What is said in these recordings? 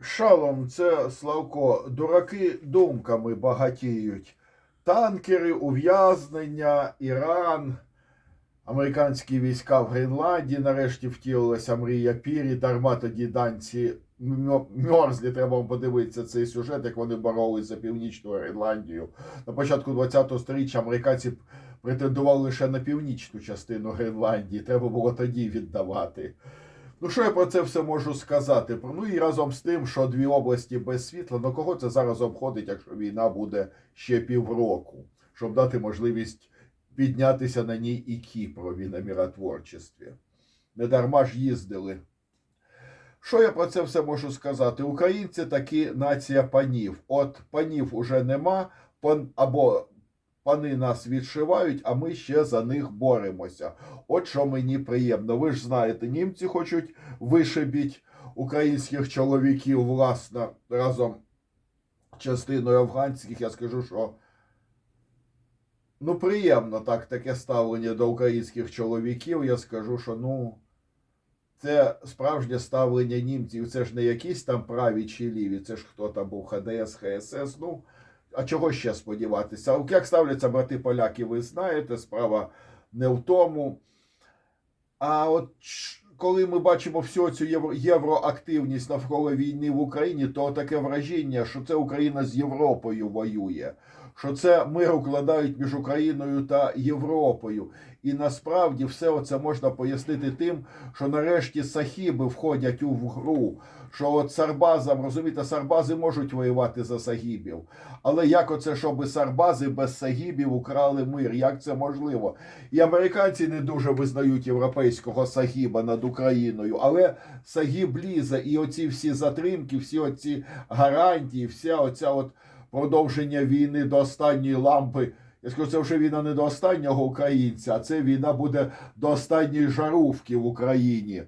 Шалом, це Славко. Дураки думками багатіють. Танкери, ув'язнення, Іран, американські війська в Гренландії. Нарешті втілилася мрія Пірі. Дарма тоді данці мьорзлі. Треба вам подивитися цей сюжет, як вони боролись за північну Гренландію. На початку ХХ століття американці претендували лише на північну частину Гренландії. Треба було тоді віддавати. Ну, що я про це все можу сказати? Ну і разом з тим, що дві області без світла, ну кого це зараз обходить, якщо війна буде ще півроку, щоб дати можливість піднятися на ній і Кіпрові на миротворчестві. Не дарма ж їздили. Що я про це все можу сказати? Українці такі нація панів. От панів уже нема, або пани нас відшивають, а ми ще за них боремося. От що мені приємно. Ви ж знаєте, німці хочуть вишибіть українських чоловіків, власне, разом частиною афганських. Я скажу, що ну, приємно так таке ставлення до українських чоловіків. Я скажу, що ну. Це справжнє ставлення німців. Це ж не якісь там праві чи ліві, це ж хто там був ХДС, ХСС. Ну, а чого ще сподіватися? Як ставляться брати поляки, ви знаєте, справа не в тому. А от коли ми бачимо всю цю євро- євроактивність навколо війни в Україні, то таке враження, що це Україна з Європою воює, що це мир укладають між Україною та Європою. І насправді все це можна пояснити тим, що нарешті сахіби входять у гру. Що от сарбазам, розумієте, сарбази можуть воювати за сагібів. Але як оце, щоб сарбази без сагібів украли мир? Як це можливо? І американці не дуже визнають європейського сагіба над Україною, але сагіб лізе, і оці всі затримки, всі оці гарантії, вся оця от продовження війни до останньої лампи. Я скажу, це вже війна не до останнього українця, а це війна буде до останньої жарувки в Україні.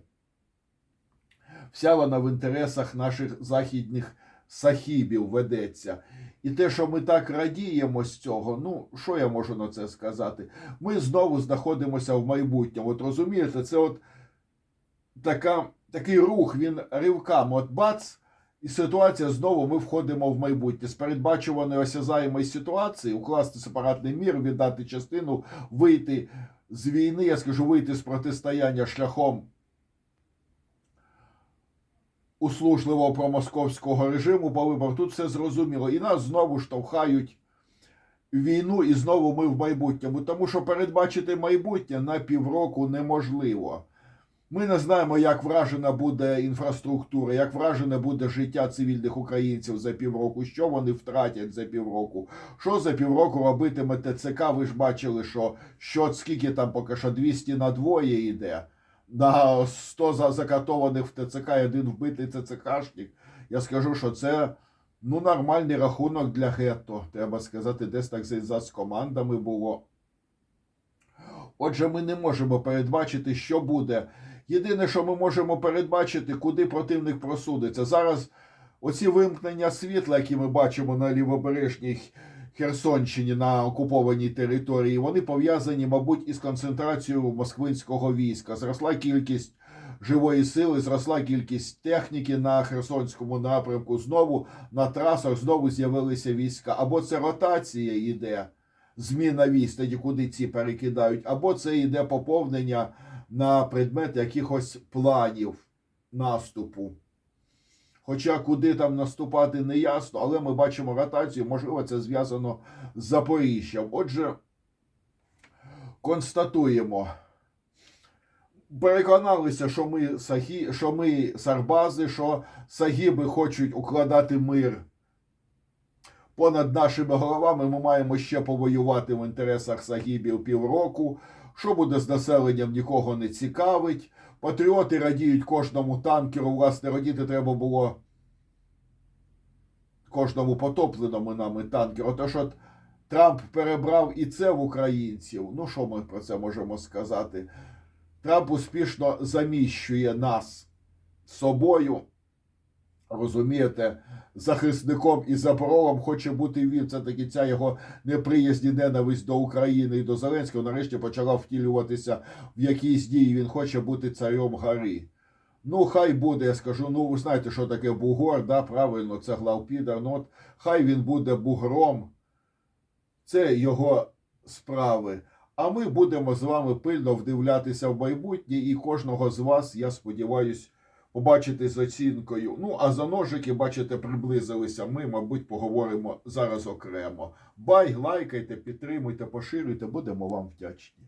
Вся вона в інтересах наших західних сахібів ведеться. І те, що ми так радіємо з цього, ну що я можу на це сказати? Ми знову знаходимося в майбутньому. От розумієте, це от така, такий рух, він ривками. От бац, і ситуація знову ми входимо в майбутнє. З передбачуваної осязаємої ситуації укласти сепаратний мір, віддати частину, вийти з війни, я скажу, вийти з протистояння шляхом услужливого промосковського режиму по вибору. Тут все зрозуміло. І нас знову штовхають війну, і знову ми в майбутньому. Тому що передбачити майбутнє на півроку неможливо. Ми не знаємо, як вражена буде інфраструктура, як вражене буде життя цивільних українців за півроку, що вони втратять за півроку, що за півроку робитиме ТЦК. Ви ж бачили, що, що скільки там поки що 200 на двоє йде. На 100 закатованих в ТЦК і один вбитий ТЦКшник. Я скажу, що це ну, нормальний рахунок для гетто. Треба сказати, десь так з командами було. Отже, ми не можемо передбачити, що буде. Єдине, що ми можемо передбачити, куди противник просудиться. Зараз оці вимкнення світла, які ми бачимо на лівобережній Херсонщині на окупованій території, вони пов'язані, мабуть, із концентрацією москвинського війська. Зросла кількість живої сили, зросла кількість техніки на Херсонському напрямку. Знову на трасах знову з'явилися війська. Або це ротація йде, зміна військ, куди ці перекидають, або це йде поповнення на предмет якихось планів наступу. Хоча куди там наступати не ясно, але ми бачимо ротацію, можливо, це зв'язано з Запоріжжям. Отже, констатуємо. Переконалися, що ми сахі, що ми сарбази, що сагіби хочуть укладати мир понад нашими головами. Ми маємо ще повоювати в інтересах сагібів півроку. Що буде з населенням, нікого не цікавить. Патріоти радіють кожному танкеру. Власне, радіти треба було кожному потопленому нами танкеру. Тож от Трамп перебрав і це в українців. Ну, що ми про це можемо сказати? Трамп успішно заміщує нас собою. Розумієте, захисником і заборолом хоче бути він. Це таки ця його неприязнь і ненависть до України і до Зеленського нарешті почала втілюватися в якійсь дії. Він хоче бути царем гори. Ну, хай буде, я скажу, ну ви знаєте, що таке бугор, да, правильно, це главпідер, ну от хай він буде бугром. Це його справи. А ми будемо з вами пильно вдивлятися в майбутнє, і кожного з вас, я сподіваюсь, побачити з оцінкою. Ну, а за ножики, бачите, приблизилися. Ми, мабуть, поговоримо зараз окремо. Бай, лайкайте, підтримуйте, поширюйте, будемо вам вдячні.